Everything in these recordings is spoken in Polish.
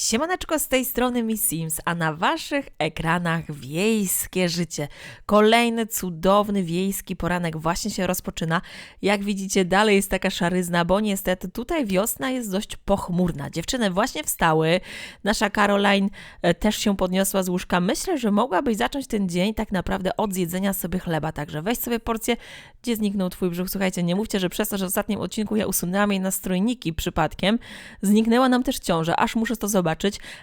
Siemaneczko z tej strony Miss Sims, a na waszych ekranach wiejskie życie. Kolejny cudowny wiejski poranek właśnie się rozpoczyna. Jak widzicie, dalej jest taka szaryzna, bo niestety tutaj wiosna jest dość pochmurna. Dziewczyny właśnie wstały, nasza Caroline e, też się podniosła z łóżka. Myślę, że mogłabyś zacząć ten dzień tak naprawdę od zjedzenia sobie chleba, także weź sobie porcję, gdzie zniknął twój brzuch. Słuchajcie, nie mówcie, że przez to, że w ostatnim odcinku ja usunęłam jej nastrojniki przypadkiem, zniknęła nam też ciąża, aż muszę to zobaczyć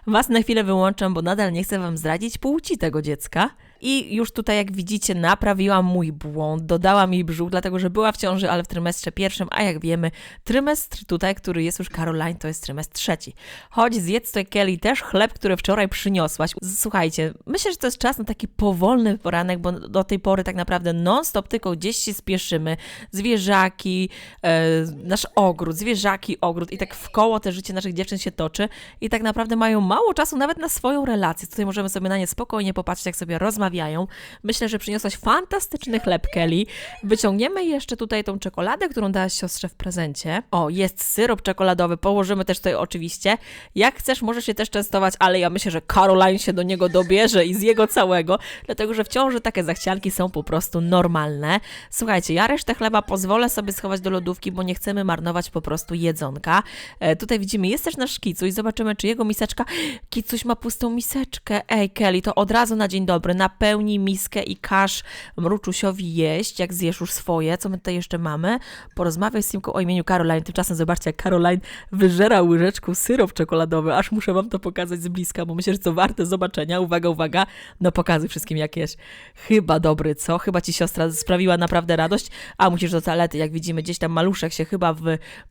Was na chwilę wyłączam, bo nadal nie chcę Wam zdradzić płci tego dziecka. I już tutaj, jak widzicie, naprawiłam mój błąd, dodałam jej brzuch, dlatego że była w ciąży, ale w trymestrze pierwszym, a jak wiemy, trymestr tutaj, który jest już Caroline, to jest trymestr trzeci. Chodź, zjedz tutaj Kelly też chleb, który wczoraj przyniosłaś. Słuchajcie, myślę, że to jest czas na taki powolny poranek, bo do tej pory tak naprawdę non-stop tylko gdzieś się spieszymy. Zwierzaki, e, nasz ogród, zwierzaki, ogród i tak w koło te życie naszych dziewczyn się toczy i tak naprawdę mają mało czasu nawet na swoją relację. Tutaj możemy sobie na nie spokojnie popatrzeć, jak sobie rozmawiać Myślę, że przyniosłaś fantastyczny chleb, Kelly. Wyciągniemy jeszcze tutaj tą czekoladę, którą dałaś siostrze w prezencie. O, jest syrop czekoladowy, położymy też tutaj oczywiście. Jak chcesz, możesz się też częstować, ale ja myślę, że Caroline się do niego dobierze i z jego całego, dlatego że w ciąży takie zachcianki są po prostu normalne. Słuchajcie, ja resztę chleba pozwolę sobie schować do lodówki, bo nie chcemy marnować po prostu jedzonka. E, tutaj widzimy, jest też nasz kicuś, zobaczymy, czy jego miseczka... Kicuś ma pustą miseczkę. Ej, Kelly, to od razu na dzień dobry, na napełnij miskę i każ mruczusiowi jeść, jak zjesz już swoje. Co my tutaj jeszcze mamy? Porozmawiaj z Simką o imieniu Caroline. Tymczasem zobaczcie, jak Caroline wyżera łyżeczką syrop czekoladowy. Aż muszę wam to pokazać z bliska, bo myślę, że to warte zobaczenia. Uwaga, uwaga. No pokazuj wszystkim, jak jest. Chyba dobry, co? Chyba ci siostra sprawiła naprawdę radość. A musisz do toalety, jak widzimy, gdzieś tam maluszek się chyba w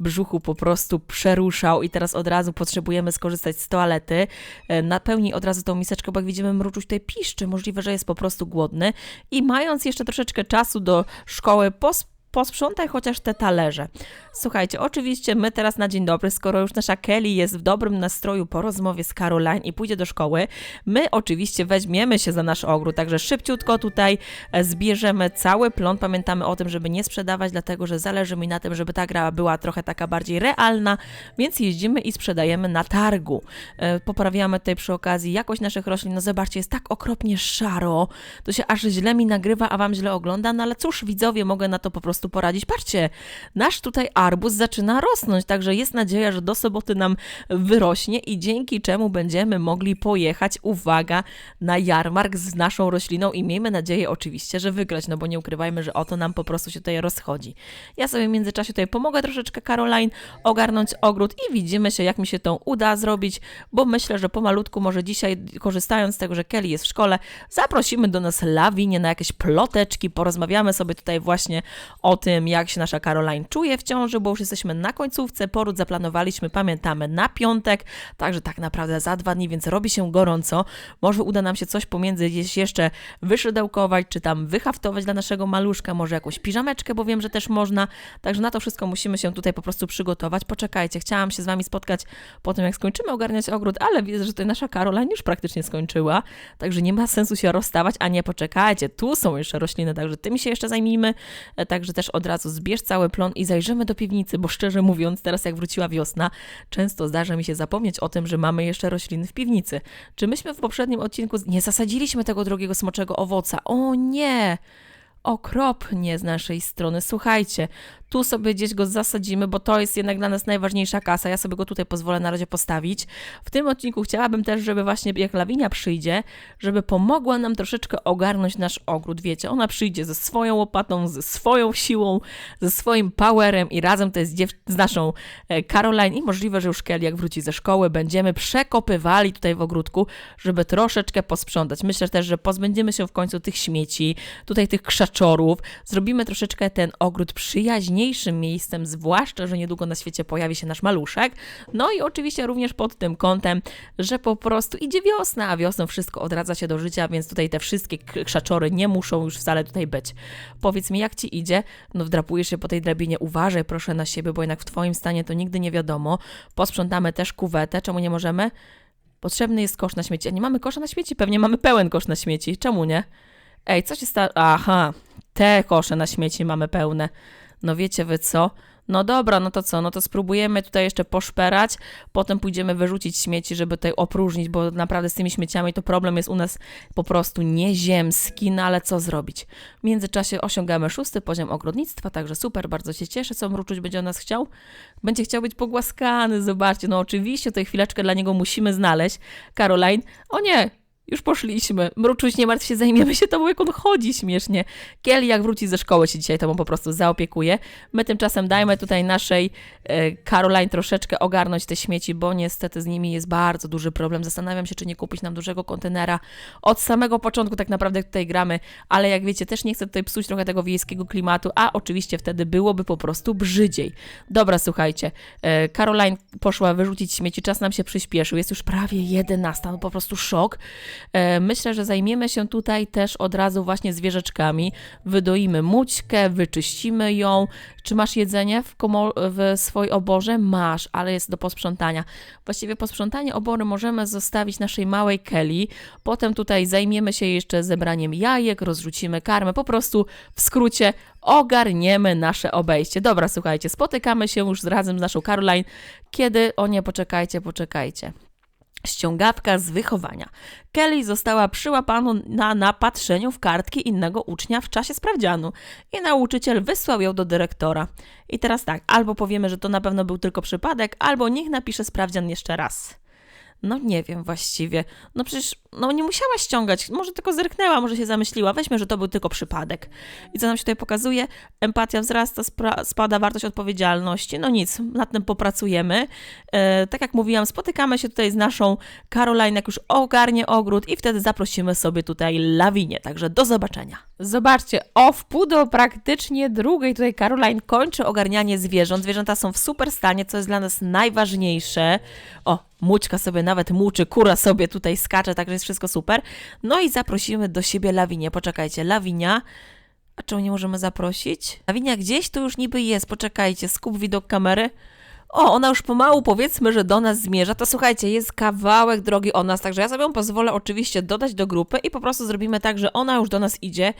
brzuchu po prostu przeruszał i teraz od razu potrzebujemy skorzystać z toalety. E, napełnij od razu tą miseczkę, bo jak widzimy, mruczuś tutaj piszczy. Możliwe, że jest po prostu głodny. I mając jeszcze troszeczkę czasu do szkoły, pos posprzątaj chociaż te talerze. Słuchajcie, oczywiście my teraz na dzień dobry, skoro już nasza Kelly jest w dobrym nastroju po rozmowie z Caroline i pójdzie do szkoły, my oczywiście weźmiemy się za nasz ogród, także szybciutko tutaj e, zbierzemy cały plon. Pamiętamy o tym, żeby nie sprzedawać, dlatego że zależy mi na tym, żeby ta gra była trochę taka bardziej realna, więc jeździmy i sprzedajemy na targu. E, poprawiamy tutaj przy okazji jakość naszych roślin. No zobaczcie, jest tak okropnie szaro, to się aż źle mi nagrywa, a wam źle ogląda, no ale cóż, widzowie, mogę na to po prostu poradzić. Patrzcie, nasz tutaj arbuz zaczyna rosnąć, także jest nadzieja, że do soboty nam wyrośnie i dzięki czemu będziemy mogli pojechać, uwaga, na jarmark z naszą rośliną i miejmy nadzieję oczywiście, że wygrać, no bo nie ukrywajmy, że oto nam po prostu się tutaj rozchodzi. Ja sobie w międzyczasie tutaj pomogę troszeczkę Caroline ogarnąć ogród i widzimy się, jak mi się to uda zrobić, bo myślę, że pomalutku może dzisiaj, korzystając z tego, że Kelly jest w szkole, zaprosimy do nas Lawinie na jakieś ploteczki, porozmawiamy sobie tutaj właśnie o tym, jak się nasza Caroline czuje w ciąży, bo już jesteśmy na końcówce. Poród zaplanowaliśmy, pamiętamy, na piątek, także tak naprawdę za dwa dni, więc robi się gorąco. Może uda nam się coś pomiędzy gdzieś jeszcze wyszydełkować, czy tam wyhaftować dla naszego maluszka, może jakąś piżameczkę, bo wiem, że też można. Także na to wszystko musimy się tutaj po prostu przygotować. Poczekajcie, chciałam się z Wami spotkać po tym, jak skończymy ogarniać ogród, ale widzę, że tutaj nasza Caroline już praktycznie skończyła, także nie ma sensu się rozstawać, a nie poczekajcie, tu są jeszcze rośliny, także tymi się jeszcze zajmijmy, e, także też od razu zbierz cały plon i zajrzymy do piwnicy, bo szczerze mówiąc, teraz jak wróciła wiosna, często zdarza mi się zapomnieć o tym, że mamy jeszcze rośliny w piwnicy. Czy myśmy w poprzednim odcinku nie zasadziliśmy tego drogiego smoczego owoca? O nie! okropnie z naszej strony. Słuchajcie, tu sobie gdzieś go zasadzimy, bo to jest jednak dla nas najważniejsza kasa. Ja sobie go tutaj pozwolę na razie postawić. W tym odcinku chciałabym też, żeby właśnie jak Lawinia przyjdzie, żeby pomogła nam troszeczkę ogarnąć nasz ogród. Wiecie, ona przyjdzie ze swoją łopatą, ze swoją siłą, ze swoim powerem i razem to jest z naszą e, Caroline i możliwe, że już Kelly jak wróci ze szkoły, będziemy przekopywali tutaj w ogródku, żeby troszeczkę posprzątać. Myślę też, że pozbędziemy się w końcu tych śmieci, tutaj tych krzaczorów, zrobimy troszeczkę ten ogród przyjaźniejszy, najważniejszym miejscem, zwłaszcza, że niedługo na świecie pojawi się nasz maluszek. No i oczywiście również pod tym kątem, że po prostu idzie wiosna, a wiosną wszystko odradza się do życia, więc tutaj te wszystkie krzaczory nie muszą już wcale tutaj być. Powiedz mi, jak ci idzie? No wdrapujesz się po tej drabinie, uważaj proszę na siebie, bo jednak w twoim stanie to nigdy nie wiadomo. Posprzątamy też kuwetę, czemu nie możemy? Potrzebny jest kosz na śmieci. A nie mamy kosza na śmieci? Pewnie mamy pełen kosz na śmieci. Czemu nie? Ej, co się stało? Aha, te kosze na śmieci mamy pełne. No wiecie wy co? No dobra, no to co? No to spróbujemy tutaj jeszcze poszperać, potem pójdziemy wyrzucić śmieci, żeby tutaj opróżnić, bo naprawdę z tymi śmieciami to problem jest u nas po prostu nieziemski, no ale co zrobić? W międzyczasie osiągamy szósty poziom ogrodnictwa, także super, bardzo się cieszę, co Mruczuś będzie o nas chciał. Będzie chciał być pogłaskany, zobaczcie, no oczywiście tutaj chwileczkę dla niego musimy znaleźć. Caroline, o nie, już poszliśmy. Mruczuś, nie martw się, zajmiemy się tobą, jak on chodzi śmiesznie. Kelly, jak wróci ze szkoły, się dzisiaj tobą po prostu zaopiekuje. My tymczasem dajmy tutaj naszej e, Caroline troszeczkę ogarnąć te śmieci, bo niestety z nimi jest bardzo duży problem. Zastanawiam się, czy nie kupić nam dużego kontenera. Od samego początku tak naprawdę tutaj gramy, ale jak wiecie, też nie chcę tutaj psuć trochę tego wiejskiego klimatu, a oczywiście wtedy byłoby po prostu brzydziej. Dobra, słuchajcie, e, Caroline poszła wyrzucić śmieci, czas nam się przyspieszył, jest już prawie 11, no po prostu szok. E, Myślę, że zajmiemy się tutaj też od razu właśnie zwierzeczkami. Wydoimy mućkę, wyczyścimy ją. Czy masz jedzenie w, w swojej oborze? Masz, ale jest do posprzątania. Właściwie posprzątanie obory możemy zostawić naszej małej Kelly. Potem tutaj zajmiemy się jeszcze zebraniem jajek, rozrzucimy karmę. Po prostu w skrócie ogarniemy nasze obejście. Dobra, słuchajcie, spotykamy się już razem z naszą Caroline. Kiedy? O nie, poczekajcie, poczekajcie. Ściągawka z wychowania. Kelly została przyłapana na napatrzeniu w kartki innego ucznia w czasie sprawdzianu i nauczyciel wysłał ją do dyrektora. I teraz tak, albo powiemy, że to na pewno był tylko przypadek, albo niech napisze sprawdzian jeszcze raz. No nie wiem właściwie. No przecież no nie musiała ściągać. Może tylko zerknęła, może się zamyśliła. Weźmy, że to był tylko przypadek. I co nam się tutaj pokazuje? Empatia wzrasta, spada wartość odpowiedzialności. No nic, nad tym popracujemy. E, tak jak mówiłam, spotykamy się tutaj z naszą Caroline, jak już ogarnie ogród i wtedy zaprosimy sobie tutaj lawinię. Także do zobaczenia. Zobaczcie, o wpół do praktycznie drugiej tutaj Caroline kończy ogarnianie zwierząt. Zwierzęta są w super stanie, co jest dla nas najważniejsze. O, Mućka sobie nawet muczy, kura sobie tutaj skacze, także jest wszystko super. No i zaprosimy do siebie Lawinię. Poczekajcie, Lawinia. A czemu nie możemy zaprosić? Lawinia gdzieś tu już niby jest. Poczekajcie, skup widok kamery. O, ona już pomału powiedzmy, że do nas zmierza. To słuchajcie, jest kawałek drogi od nas, także ja sobie ją pozwolę oczywiście dodać do grupy i po prostu zrobimy tak, że ona już do nas idzie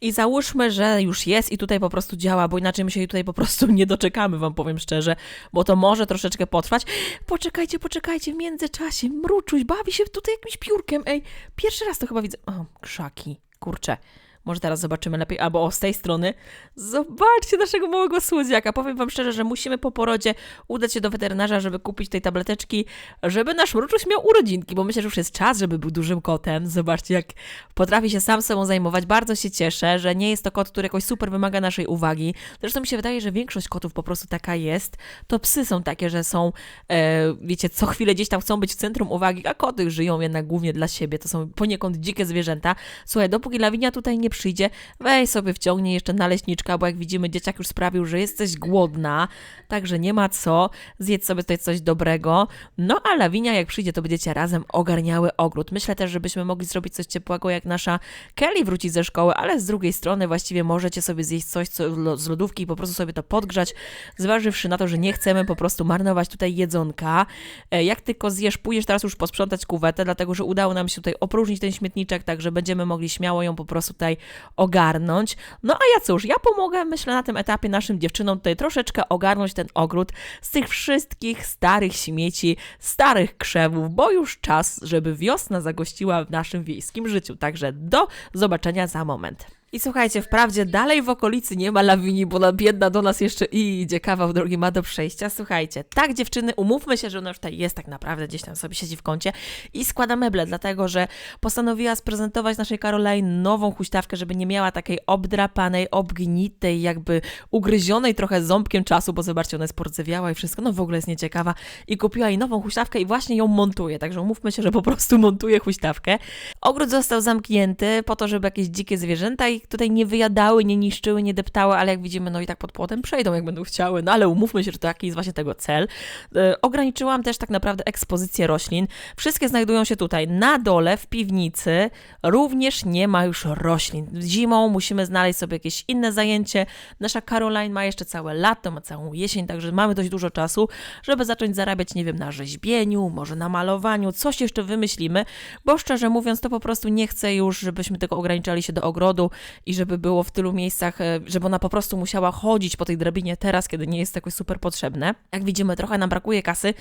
i załóżmy, że już jest i tutaj po prostu działa, bo inaczej my się jej tutaj po prostu nie doczekamy, wam powiem szczerze, bo to może troszeczkę potrwać. Poczekajcie, poczekajcie, w międzyczasie mruczuś bawi się tutaj jakimś piórkiem, ej, pierwszy raz to chyba widzę. O, krzaki, kurczę. Może teraz zobaczymy lepiej, albo o, z tej strony. Zobaczcie naszego małego słodziaka. Powiem wam szczerze, że musimy po porodzie udać się do weterynarza, żeby kupić tej tableteczki, żeby nasz mruczuś miał urodzinki, bo myślę, że już jest czas, żeby był dużym kotem. Zobaczcie, jak potrafi się sam sobą zajmować. Bardzo się cieszę, że nie jest to kot, który jakoś super wymaga naszej uwagi. Zresztą mi się wydaje, że większość kotów po prostu taka jest. To psy są takie, że są, e, wiecie, co chwilę gdzieś tam chcą być w centrum uwagi, a koty żyją jednak głównie dla siebie. To są poniekąd dzikie zwierzęta. Słuchaj, dopóki Lawinia tutaj nie przyjdzie, weź sobie wciągnij jeszcze naleśniczka, bo jak widzimy, dzieciak już sprawił, że jesteś głodna, także nie ma co, zjedz sobie tutaj coś dobrego. No a Lawinia jak przyjdzie, to będziecie razem ogarniały ogród. Myślę też, żebyśmy mogli zrobić coś ciepłego, jak nasza Kelly wróci ze szkoły, ale z drugiej strony właściwie możecie sobie zjeść coś co z lodówki i po prostu sobie to podgrzać, zważywszy na to, że nie chcemy po prostu marnować tutaj jedzonka. E, Jak tylko zjesz, pójdziesz teraz już posprzątać kuwetę, dlatego że udało nam się tutaj opróżnić ten śmietniczek, także będziemy mogli śmiało ją po prostu tutaj ogarnąć. No a ja cóż, ja pomogę, myślę, na tym etapie naszym dziewczynom tutaj troszeczkę ogarnąć ten ogród z tych wszystkich starych śmieci, starych krzewów, bo już czas, żeby wiosna zagościła w naszym wiejskim życiu. Także do zobaczenia za moment. I słuchajcie, wprawdzie dalej w okolicy nie ma lawini, bo ona biedna do nas jeszcze idzie, kawał drogi ma do przejścia. Słuchajcie, tak dziewczyny, umówmy się, że ona już tutaj jest tak naprawdę, gdzieś tam sobie siedzi w kącie i składa meble, dlatego że postanowiła sprezentować naszej Caroline nową huśtawkę, żeby nie miała takiej obdrapanej, obgnitej, jakby ugryzionej trochę ząbkiem czasu, bo zobaczcie, ona jest pordzewiała i wszystko, no w ogóle jest nieciekawa i kupiła jej nową huśtawkę i właśnie ją montuje, także umówmy się, że po prostu montuje huśtawkę. Ogród został zamknięty po to, żeby jakieś dzikie zwierzęta ich tutaj nie wyjadały, nie niszczyły, nie deptały, ale jak widzimy, no i tak pod płotem przejdą, jak będą chciały, no ale umówmy się, że to taki jest właśnie tego cel. E, ograniczyłam też tak naprawdę ekspozycję roślin. Wszystkie znajdują się tutaj na dole, w piwnicy. Również nie ma już roślin. Zimą musimy znaleźć sobie jakieś inne zajęcie. Nasza Caroline ma jeszcze całe lato, ma całą jesień, także mamy dość dużo czasu, żeby zacząć zarabiać, nie wiem, na rzeźbieniu, może na malowaniu, coś jeszcze wymyślimy, bo szczerze mówiąc, to po prostu nie chcę już, żebyśmy tylko ograniczali się do ogrodu. I żeby było w tylu miejscach, e, żeby ona po prostu musiała chodzić po tej drabinie teraz, kiedy nie jest jakoś super potrzebne. Jak widzimy, trochę nam brakuje kasy,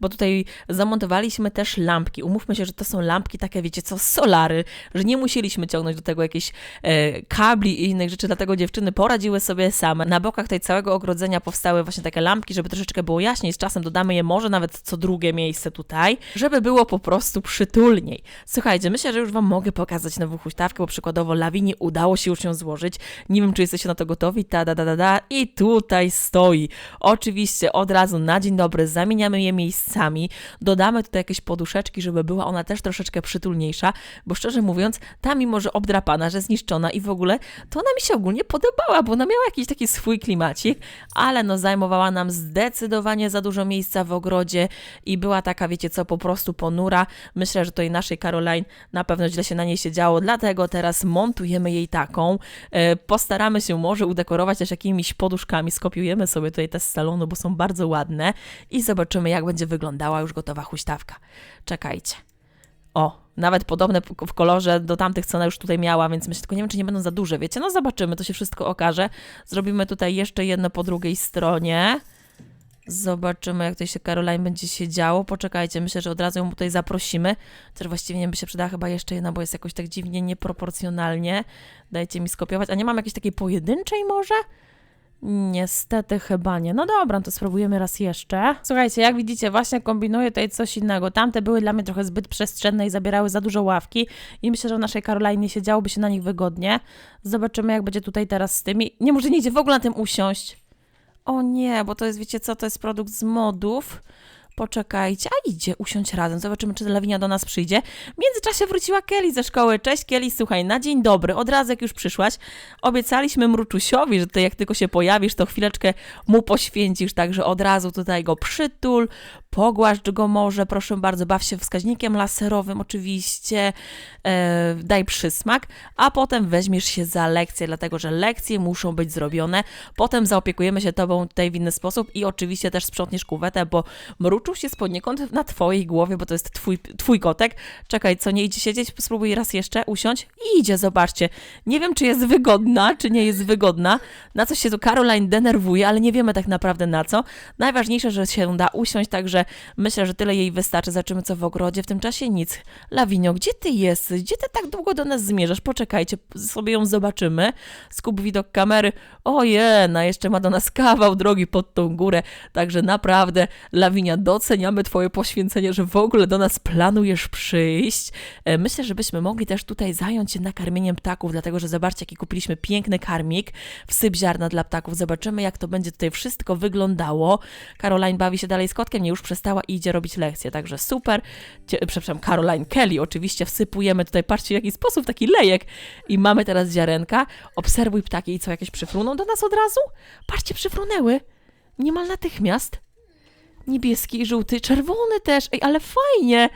bo tutaj zamontowaliśmy też lampki. Umówmy się, że to są lampki takie, wiecie co, solary, że nie musieliśmy ciągnąć do tego jakieś e, kabli i innych rzeczy, dlatego dziewczyny poradziły sobie same. Na bokach tej całego ogrodzenia powstały właśnie takie lampki, żeby troszeczkę było jaśniej. Z czasem dodamy je może nawet co drugie miejsce tutaj, żeby było po prostu przytulniej. Słuchajcie, myślę, że już Wam mogę pokazać nową huśtawkę, bo przykładowo Lawini udało się już ją złożyć. Nie wiem, czy jesteście na to gotowi. Ta, da, da, da, da. I tutaj stoi. Oczywiście od razu na dzień dobry zamieniamy je miejscami. Dodamy tutaj jakieś poduszeczki, żeby była ona też troszeczkę przytulniejsza, bo szczerze mówiąc, ta mimo, że obdrapana, że zniszczona i w ogóle, to ona mi się ogólnie podobała, bo ona miała jakiś taki swój klimacik, ale no zajmowała nam zdecydowanie za dużo miejsca w ogrodzie i była taka, wiecie co, po prostu ponura. Myślę, że tutaj naszej Caroline na pewno źle się na niej siedziało, dlatego teraz montujemy jej taką. E, Postaramy się może udekorować też jakimiś poduszkami, skopiujemy sobie tutaj te z salonu, bo są bardzo ładne i zobaczymy, jak będzie wyglądała już gotowa huśtawka. Czekajcie. O, nawet podobne w kolorze do tamtych, co ona już tutaj miała, więc myślę, tylko nie wiem, czy nie będą za duże, wiecie? No zobaczymy, to się wszystko okaże. Zrobimy tutaj jeszcze jedno po drugiej stronie. Zobaczymy, jak tutaj się Caroline będzie się działo. Poczekajcie, myślę, że od razu ją tutaj zaprosimy. Też właściwie by się przydała chyba jeszcze jedna, bo jest jakoś tak dziwnie nieproporcjonalnie. Dajcie mi skopiować. A nie mam jakiejś takiej pojedynczej może? Niestety chyba nie. No dobra, to spróbujemy raz jeszcze. Słuchajcie, jak widzicie, właśnie kombinuję tutaj coś innego. Tamte były dla mnie trochę zbyt przestrzenne i zabierały za dużo ławki i myślę, że w naszej Caroline nie siedziałoby się na nich wygodnie. Zobaczymy, jak będzie tutaj teraz z tymi. Nie, może nie idzie w ogóle na tym usiąść. O nie, bo to jest, wiecie co, to jest produkt z modów. Poczekajcie, a idzie, usiąść razem. Zobaczymy, czy Lawinia do nas przyjdzie. W międzyczasie wróciła Kelly ze szkoły. Cześć Kelly, słuchaj, na dzień dobry, od razu jak już przyszłaś, obiecaliśmy Mruczusiowi, że ty jak tylko się pojawisz, to chwileczkę mu poświęcisz, także od razu tutaj go przytul, pogłaszcz go może, proszę bardzo, baw się wskaźnikiem laserowym oczywiście, e, daj przysmak, a potem weźmiesz się za lekcje, dlatego że lekcje muszą być zrobione. Potem zaopiekujemy się tobą tutaj w inny sposób i oczywiście też sprzątniesz kuwetę, bo mruczuś jest poniekąd na twojej głowie, bo to jest twój, twój kotek. Czekaj, co nie idzie siedzieć? Spróbuj raz jeszcze usiąść. I idzie, zobaczcie. Nie wiem, czy jest wygodna, czy nie jest wygodna. Na co się tu Caroline denerwuje, ale nie wiemy tak naprawdę na co. Najważniejsze, że się da usiąść, także myślę, że tyle jej wystarczy. Zobaczymy, co w ogrodzie. W tym czasie nic. Lawinio, gdzie ty jesteś? Gdzie ty tak długo do nas zmierzasz? Poczekajcie, sobie ją zobaczymy. Skup widok kamery. Ojena, jeszcze ma do nas kawał drogi pod tą górę. Także naprawdę, Lawinia, doceniamy twoje poświęcenie, że w ogóle do nas planujesz przyjść. E, Myślę, że byśmy mogli też tutaj zająć się nakarmieniem ptaków, dlatego że zobaczcie, jaki kupiliśmy piękny karmik, wsyp ziarna dla ptaków. Zobaczymy, jak to będzie tutaj wszystko wyglądało. Caroline bawi się dalej z kotkiem, nie już przestała i idzie robić lekcje, także super. Cie, przepraszam, Caroline Kelly, oczywiście wsypujemy tutaj, patrzcie w jaki sposób, taki lejek. I mamy teraz ziarenka. Obserwuj ptaki i co, jakieś przyfruną do nas od razu? Patrzcie, przyfrunęły. Niemal natychmiast. Niebieski, żółty, czerwony też. Ej, ale fajnie.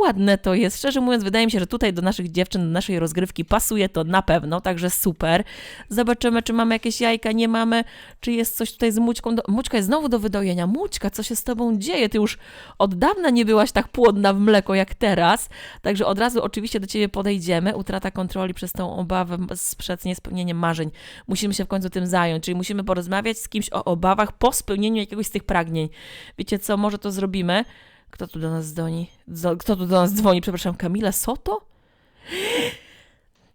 Ładne to jest. Szczerze mówiąc, wydaje mi się, że tutaj do naszych dziewczyn, do naszej rozgrywki pasuje to na pewno, także super. Zobaczymy, czy mamy jakieś jajka, nie mamy, czy jest coś tutaj z Mućką. Do... Mućka jest znowu do wydojenia. Mućka, co się z tobą dzieje? Ty już od dawna nie byłaś tak płodna w mleko jak teraz, także od razu oczywiście do ciebie podejdziemy. Utrata kontroli przez tą obawę sprzed niespełnieniem marzeń. Musimy się w końcu tym zająć, czyli musimy porozmawiać z kimś o obawach po spełnieniu jakiegoś z tych pragnień. Wiecie co, może to zrobimy? Kto tu do nas dzwoni? Kto tu do nas dzwoni? Przepraszam, Kamila Soto?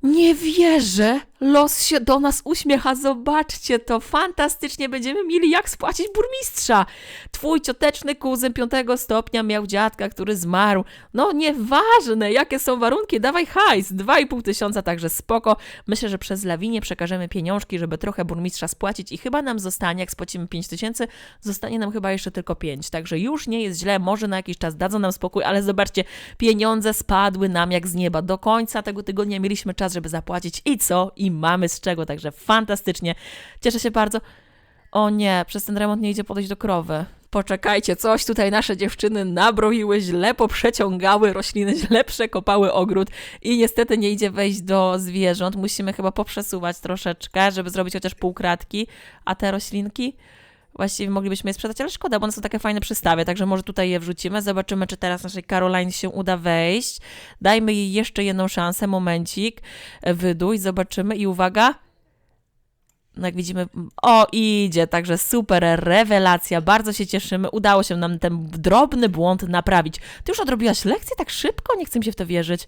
Nie wierzę! Los się do nas uśmiecha, zobaczcie to! Fantastycznie będziemy mieli jak spłacić burmistrza! Twój cioteczny kuzyn piątego stopnia miał dziadka, który zmarł. No nieważne, jakie są warunki, dawaj hajs! 2,5 tysiąca, także spoko. Myślę, że przez lawinię przekażemy pieniążki, żeby trochę burmistrza spłacić i chyba nam zostanie, jak spłacimy 5 tysięcy, zostanie nam chyba jeszcze tylko 5. Także już nie jest źle, może na jakiś czas dadzą nam spokój, ale zobaczcie, pieniądze spadły nam jak z nieba. Do końca tego tygodnia mieliśmy czas, żeby zapłacić i co? I mamy z czego, także fantastycznie. Cieszę się bardzo. O nie, przez ten remont nie idzie podejść do krowy. Poczekajcie, coś tutaj nasze dziewczyny nabroiły, źle poprzeciągały rośliny, źle przekopały ogród i niestety nie idzie wejść do zwierząt. Musimy chyba poprzesuwać troszeczkę, żeby zrobić chociaż półkratki. A te roślinki? Właściwie moglibyśmy je sprzedać, ale szkoda, bo one są takie fajne przystawie, także może tutaj je wrzucimy. Zobaczymy, czy teraz naszej Caroline się uda wejść. Dajmy jej jeszcze jedną szansę, momencik. Wyduj, zobaczymy i uwaga. No jak widzimy, o idzie, także super, rewelacja, bardzo się cieszymy, udało się nam ten drobny błąd naprawić. Ty już odrobiłaś lekcję tak szybko? Nie chcę mi się w to wierzyć.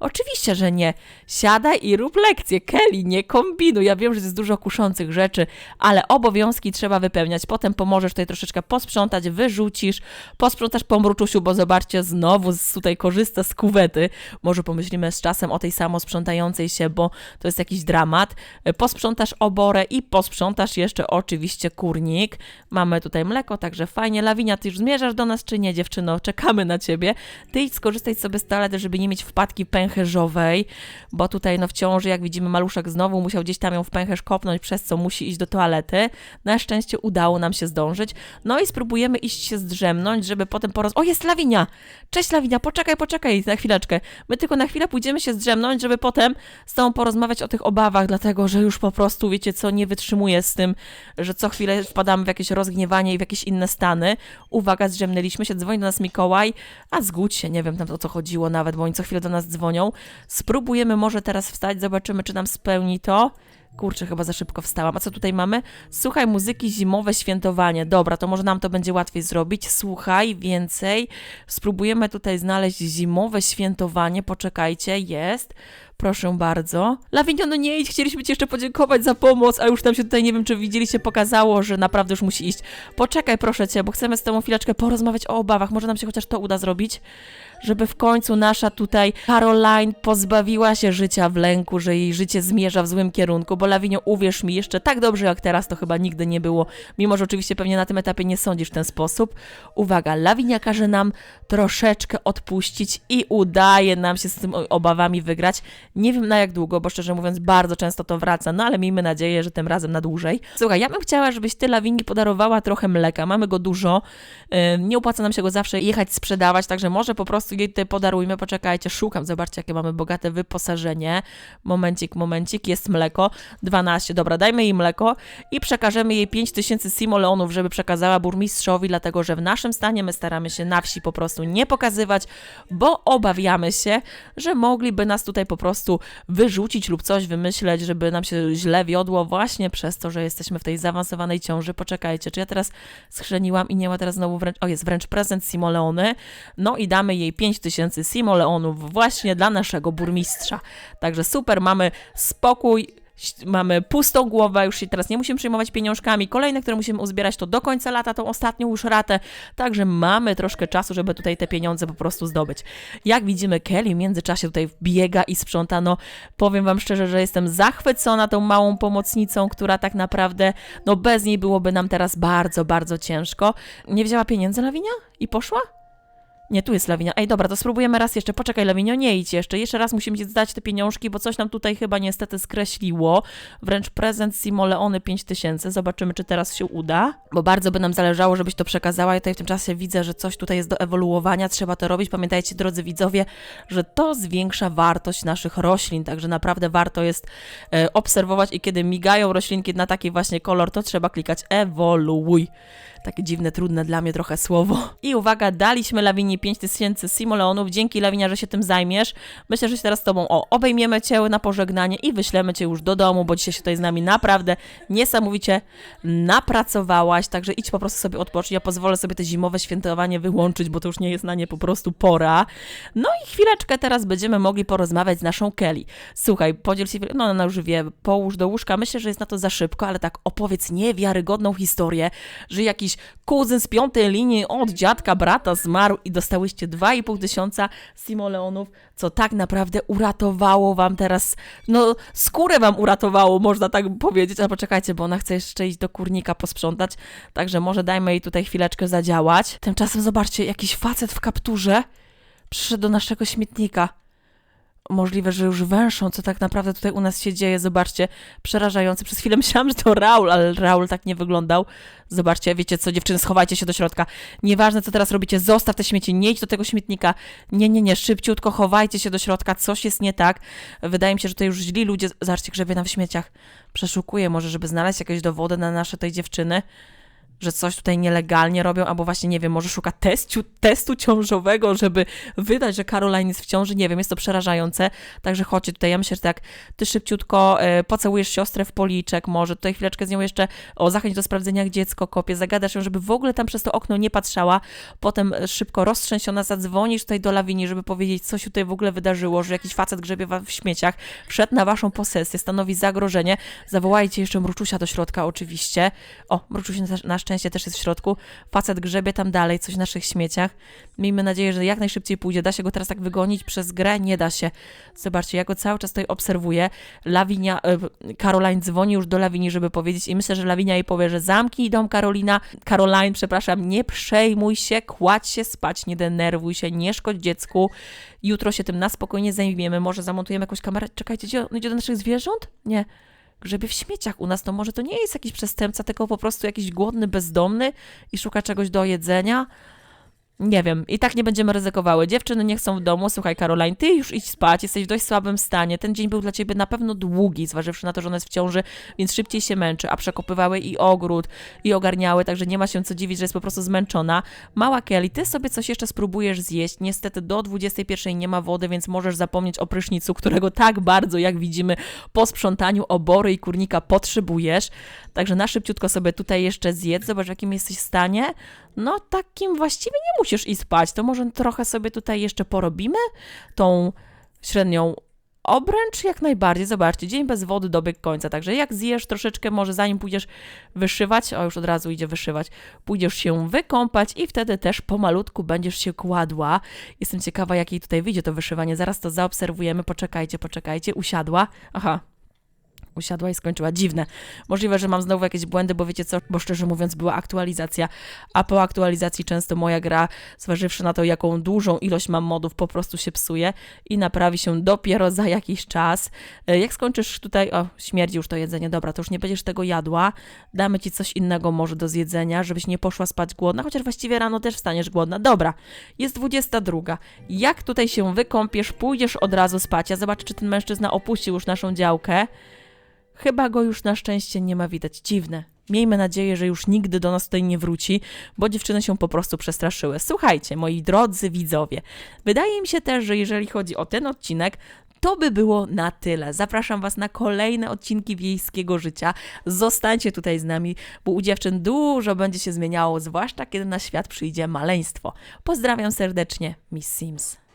Oczywiście, że nie. Siadaj i rób lekcję. Kelly, nie kombinuj. Ja wiem, że jest dużo kuszących rzeczy, ale obowiązki trzeba wypełniać. Potem pomożesz tutaj troszeczkę posprzątać, wyrzucisz, posprzątasz po mruczusiu, bo zobaczcie, znowu tutaj korzysta z kuwety. Może pomyślimy z czasem o tej samo sprzątającej się, bo to jest jakiś dramat. E, Posprzątasz oborę i posprzątasz jeszcze oczywiście kurnik. Mamy tutaj mleko, także fajnie. Lawinia, ty już zmierzasz do nas, czy nie, dziewczyno? Czekamy na ciebie. Ty idź skorzystaj sobie z toalety, żeby nie mieć wpadki pęcherzowej, bo tutaj no w ciąży, jak widzimy, maluszek znowu musiał gdzieś tam ją w pęcherz kopnąć, przez co musi iść do toalety. Na szczęście udało nam się zdążyć. No i spróbujemy iść się zdrzemnąć, żeby potem poroz... O, jest Lawinia! Cześć Lawinia, poczekaj, poczekaj na chwileczkę. My tylko na chwilę pójdziemy się zdrzemnąć, żeby potem z tobą porozmawiać o tych obawach, dlatego że już po prostu, wiecie co, nie wytrzymuję z tym, że co chwilę wpadamy w jakieś rozgniewanie i w jakieś inne stany. Uwaga, zdrzemnęliśmy się, dzwoni do nas Mikołaj, a zgódź się, nie wiem tam o co chodziło nawet, bo oni co chwilę do nas dzwonią. Spróbujemy może teraz wstać, zobaczymy, czy nam spełni to. Kurczę, chyba za szybko wstałam. A co tutaj mamy? Słuchaj muzyki, zimowe świętowanie. Dobra, to może nam to będzie łatwiej zrobić. Słuchaj więcej. Spróbujemy tutaj znaleźć zimowe świętowanie. Poczekajcie, jest. Proszę bardzo. Lawinio, no nie idź, chcieliśmy Ci jeszcze podziękować za pomoc, a już tam się tutaj, nie wiem, czy widzieliście, pokazało, że naprawdę już musi iść. Poczekaj, proszę Cię, bo chcemy z Tobą chwileczkę porozmawiać o obawach. Może nam się chociaż to uda zrobić, żeby w końcu nasza tutaj Caroline pozbawiła się życia w lęku, że jej życie zmierza w złym kierunku, bo Lawinio, uwierz mi, jeszcze tak dobrze jak teraz to chyba nigdy nie było, mimo że oczywiście pewnie na tym etapie nie sądzisz w ten sposób. Uwaga, Lawinia każe nam troszeczkę odpuścić i udaje nam się z tym obawami wygrać. Nie wiem na jak długo, bo szczerze mówiąc bardzo często to wraca, no ale miejmy nadzieję, że tym razem na dłużej. Słuchaj, ja bym chciała, żebyś ty Lawinii podarowała trochę mleka. Mamy go dużo, nie opłaca nam się go zawsze jechać sprzedawać, także może po prostu jej tutaj podarujmy. Poczekajcie, szukam, zobaczcie jakie mamy bogate wyposażenie. Momencik, momencik, jest mleko. 12, dobra, dajmy jej mleko i przekażemy jej 5000 simoleonów, żeby przekazała burmistrzowi, dlatego że w naszym stanie my staramy się na wsi po prostu nie pokazywać, bo obawiamy się, że mogliby nas tutaj po prostu wyrzucić lub coś wymyśleć, żeby nam się źle wiodło właśnie przez to, że jesteśmy w tej zaawansowanej ciąży. Poczekajcie, czy ja teraz schrzeniłam i nie ma teraz znowu wręcz, o jest wręcz prezent Simoleony, no i damy jej 5000 Simoleonów właśnie dla naszego burmistrza. Także super, mamy spokój, mamy pustą głowę, już się teraz nie musimy przejmować pieniążkami. Kolejne, które musimy uzbierać, to do końca lata, tą ostatnią już ratę. Także mamy troszkę czasu, żeby tutaj te pieniądze po prostu zdobyć. Jak widzimy, Kelly w międzyczasie tutaj biega i sprząta. No, powiem Wam szczerze, że jestem zachwycona tą małą pomocnicą, która tak naprawdę, no bez niej byłoby nam teraz bardzo, bardzo ciężko. Nie wzięła pieniędzy Lawinia i poszła? Nie, tu jest Lawinia. Ej, dobra, to spróbujemy raz jeszcze. Poczekaj, Lawinio, nie idź jeszcze. Jeszcze raz musimy ci zdać te pieniążki, bo coś nam tutaj chyba niestety skreśliło. Wręcz prezent Simoleony 5000. Zobaczymy, czy teraz się uda, bo bardzo by nam zależało, żebyś to przekazała. Ja tutaj w tym czasie widzę, że coś tutaj jest do ewoluowania. Trzeba to robić. Pamiętajcie, drodzy widzowie, że to zwiększa wartość naszych roślin, także naprawdę warto jest e, obserwować i kiedy migają roślinki na taki właśnie kolor, to trzeba klikać ewoluuj. Takie dziwne, trudne dla mnie trochę słowo. I uwaga, daliśmy Lawinie 5000 simoleonów. Dzięki Lawinia, że się tym zajmiesz. Myślę, że się teraz z Tobą o, obejmiemy Cię na pożegnanie i wyślemy Cię już do domu, bo dzisiaj się tutaj z nami naprawdę niesamowicie napracowałaś. Także idź po prostu sobie odpocznij. Ja pozwolę sobie te zimowe świętowanie wyłączyć, bo to już nie jest na nie po prostu pora. No i chwileczkę teraz będziemy mogli porozmawiać z naszą Kelly. Słuchaj, podziel się, no ona już wie, połóż do łóżka. Myślę, że jest na to za szybko, ale tak opowiedz niewiarygodną historię, że jakiś kuzyn z piątej linii od dziadka, brata zmarł i dostałyście 2,5 tysiąca simoleonów, co tak naprawdę uratowało wam teraz, no skórę wam uratowało, można tak powiedzieć, ale poczekajcie, bo ona chce jeszcze iść do kurnika posprzątać, także może dajmy jej tutaj chwileczkę zadziałać. Tymczasem zobaczcie, jakiś facet w kapturze przyszedł do naszego śmietnika. Możliwe, że już węszą, co tak naprawdę tutaj u nas się dzieje. Zobaczcie, przerażające. Przez chwilę myślałam, że to Raul, ale Raul tak nie wyglądał. Zobaczcie, wiecie co, dziewczyny, schowajcie się do środka. Nieważne, co teraz robicie, zostaw te śmieci, nie idź do tego śmietnika. Nie, nie, nie, szybciutko chowajcie się do środka, coś jest nie tak. Wydaje mi się, że to już źli ludzie, zobaczcie, grzebie na w śmieciach. Przeszukuję może, żeby znaleźć jakieś dowody na nasze tej dziewczyny. Że coś tutaj nielegalnie robią, albo właśnie, nie wiem, może szuka testu, testu ciążowego, żeby wydać, że Caroline jest w ciąży, nie wiem, jest to przerażające, także chodźcie tutaj, ja myślę, że tak, ty szybciutko e, pocałujesz siostrę w policzek, może tutaj chwileczkę z nią jeszcze, o, zachęć do sprawdzenia, jak dziecko kopie, zagadasz ją, żeby w ogóle tam przez to okno nie patrzała, potem e, szybko roztrzęsiona zadzwonisz tutaj do Lawini, żeby powiedzieć, co się tutaj w ogóle wydarzyło, że jakiś facet grzebie w śmieciach, wszedł na waszą posesję, stanowi zagrożenie, zawołajcie jeszcze Mruczusia do środka oczywiście, o, Mruczuś na, na szczęście też jest w środku, facet grzebie tam dalej, coś w naszych śmieciach, miejmy nadzieję, że jak najszybciej pójdzie, da się go teraz tak wygonić przez grę, nie da się, zobaczcie, ja go cały czas tutaj obserwuję, Lawinia, e, Caroline dzwoni już do Lawini, żeby powiedzieć i myślę, że Lawinia jej powie, że zamknij dom Karolina, Caroline, przepraszam, nie przejmuj się, kładź się spać, nie denerwuj się, nie szkodź dziecku, jutro się tym na spokojnie zajmiemy, może zamontujemy jakąś kamerę, czekajcie, gdzie on idzie do naszych zwierząt? Nie, grzebie w śmieciach u nas, to może to nie jest jakiś przestępca, tylko po prostu jakiś głodny, bezdomny i szuka czegoś do jedzenia. Nie wiem, i tak nie będziemy ryzykowały. Dziewczyny nie chcą w domu. Słuchaj, Caroline, ty już idź spać, jesteś w dość słabym stanie. Ten dzień był dla ciebie na pewno długi, zważywszy na to, że ona jest w ciąży, więc szybciej się męczy, a przekopywały i ogród, i ogarniały, także nie ma się co dziwić, że jest po prostu zmęczona. Mała Kelly, ty sobie coś jeszcze spróbujesz zjeść. Niestety do 21 nie ma wody, więc możesz zapomnieć o prysznicu, którego tak bardzo, jak widzimy, po sprzątaniu obory i kurnika potrzebujesz. Także na szybciutko sobie tutaj jeszcze zjedz, zobacz w jakim jesteś stanie. No takim właściwie nie musisz iść spać, to może trochę sobie tutaj jeszcze porobimy tą średnią obręcz jak najbardziej. Zobaczcie, dzień bez wody dobiegł końca, także jak zjesz troszeczkę, może zanim pójdziesz wyszywać, o już od razu idzie wyszywać, pójdziesz się wykąpać i wtedy też pomalutku będziesz się kładła. Jestem ciekawa, jak jej tutaj wyjdzie to wyszywanie, zaraz to zaobserwujemy, poczekajcie, poczekajcie, usiadła, aha, usiadła i skończyła. Dziwne. Możliwe, że mam znowu jakieś błędy, bo wiecie co, bo szczerze mówiąc była aktualizacja, a po aktualizacji często moja gra, zważywszy na to, jaką dużą ilość mam modów, po prostu się psuje i naprawi się dopiero za jakiś czas. E, Jak skończysz tutaj, o, śmierdzi już to jedzenie, dobra, to już nie będziesz tego jadła, damy ci coś innego może do zjedzenia, żebyś nie poszła spać głodna, chociaż właściwie rano też wstaniesz głodna. Dobra, jest 22. Jak tutaj się wykąpiesz, pójdziesz od razu spać. Ja zobaczę, czy ten mężczyzna opuścił już naszą działkę. Chyba go już na szczęście nie ma widać. Dziwne. Miejmy nadzieję, że już nigdy do nas tutaj nie wróci, bo dziewczyny się po prostu przestraszyły. Słuchajcie, moi drodzy widzowie, wydaje mi się też, że jeżeli chodzi o ten odcinek, to by było na tyle. Zapraszam Was na kolejne odcinki wiejskiego życia. Zostańcie tutaj z nami, bo u dziewczyn dużo będzie się zmieniało, zwłaszcza kiedy na świat przyjdzie maleństwo. Pozdrawiam serdecznie, Miss Sims.